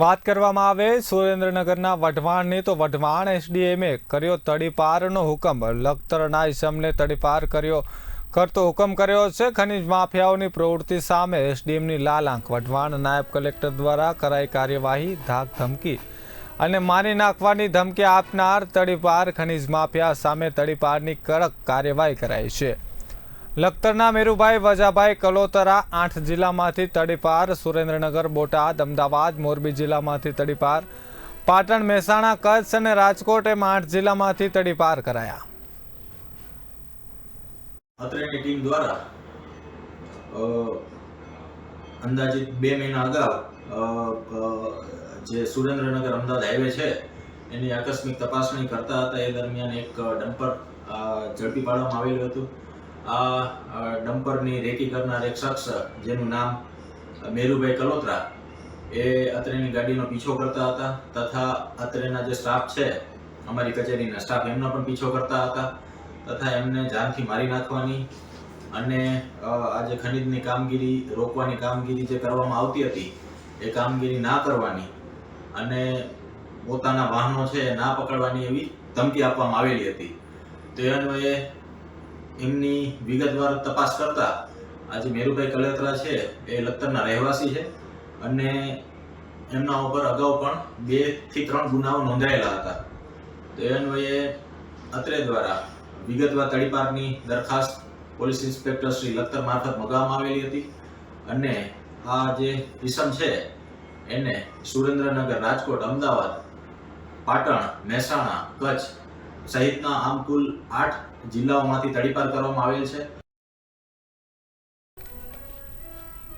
વાત કરવામાં આવે, સુરેન્દ્રનગરના વઢવાણની તો વઢવાણ એસડીએમએ કર્યો તડીપારનો હુકમ. લખતરના ઇસમને તડીપાર કર્યો, કરતો હુકમ કર્યો છે. ખનીજ માફિયાઓની પ્રવૃત્તિ સામે એસડીએમની લાલ આંખ. વઢવાણ નાયબ કલેક્ટર દ્વારા કરાઈ કાર્યવાહી ધાક ધમકી અને મારી નાખવાની ધમકી આપનાર તડીપાર ખનીજ માફિયા સામે તડીપારની કડક કાર્યવાહી કરાઈ છે. લખતરના મેરુભાઈ વજાભાઈ કલોતરા આઠ જિલ્લામાંથી તડીપાર, સુરેન્દ્રનગર, બોટાદ, અમદાવાદ, મોરબી જિલ્લામાંથી તડીપાર, પાટણ, મહેસાણા, કચ્છ અને રાજકોટ એમ આઠ જિલ્લામાંથી તડીપાર કરાયા. અત્રેની ટીમ દ્વારા અંદાજિત બે મહિના અગાઉ જે સુરેન્દ્રનગર અમદાવાદ હાઈવે છે, એની આકસ્મિક તપાસણી કરતા હતા, એ દરમિયાન એક ડમ્પર ઝડપી પાડવામાં આવેલું હતું. આ ડમ્પરની રેકી કરનાર એક શખ્સ, જેનું નામ મેરુભાઈ કલોત્રા, એ અત્રેની ગાડીનો પીછો કરતા હતા તથા અત્રેના જે સ્ટાફ છે, અમારી કચેરીના સ્ટાફ એમનો પણ પીછો કરતા હતા તથા એમને જાનથી મારી નાખવાની અને આ જે ખનીજની કામગીરી, રોકવાની કામગીરી જે કરવામાં આવતી હતી, એ કામગીરી ના કરવાની અને પોતાના વાહનો છે ના પકડવાની એવી ધમકી આપવામાં આવેલી હતી. તે અન્વયે એમની વિગતવાર તપાસ કરતા આજે મેરુભાઈ કલેત્રા છે, એ લખતરના રહેવાસી છે અને એમના ઉપર અગાઉ પણ બેથી ત્રણ ગુનાઓ નોંધાયેલા હતા. તો એ અન્વયે અત્રે દ્વારા વિગતવાર તડીપારની દરખાસ્ત પોલીસ ઇન્સ્પેક્ટર શ્રી લખતર મારફત મગાવવામાં આવેલી હતી અને આ જે ઇસમ છે, એને સુરેન્દ્રનગર રાજકોટ, અમદાવાદ, પાટણ, મહેસાણા, કચ્છ સહિતના આમ કુલ આઠ જિલ્લાઓમાંથી તડીપાર કરવામાં આવેલ છે.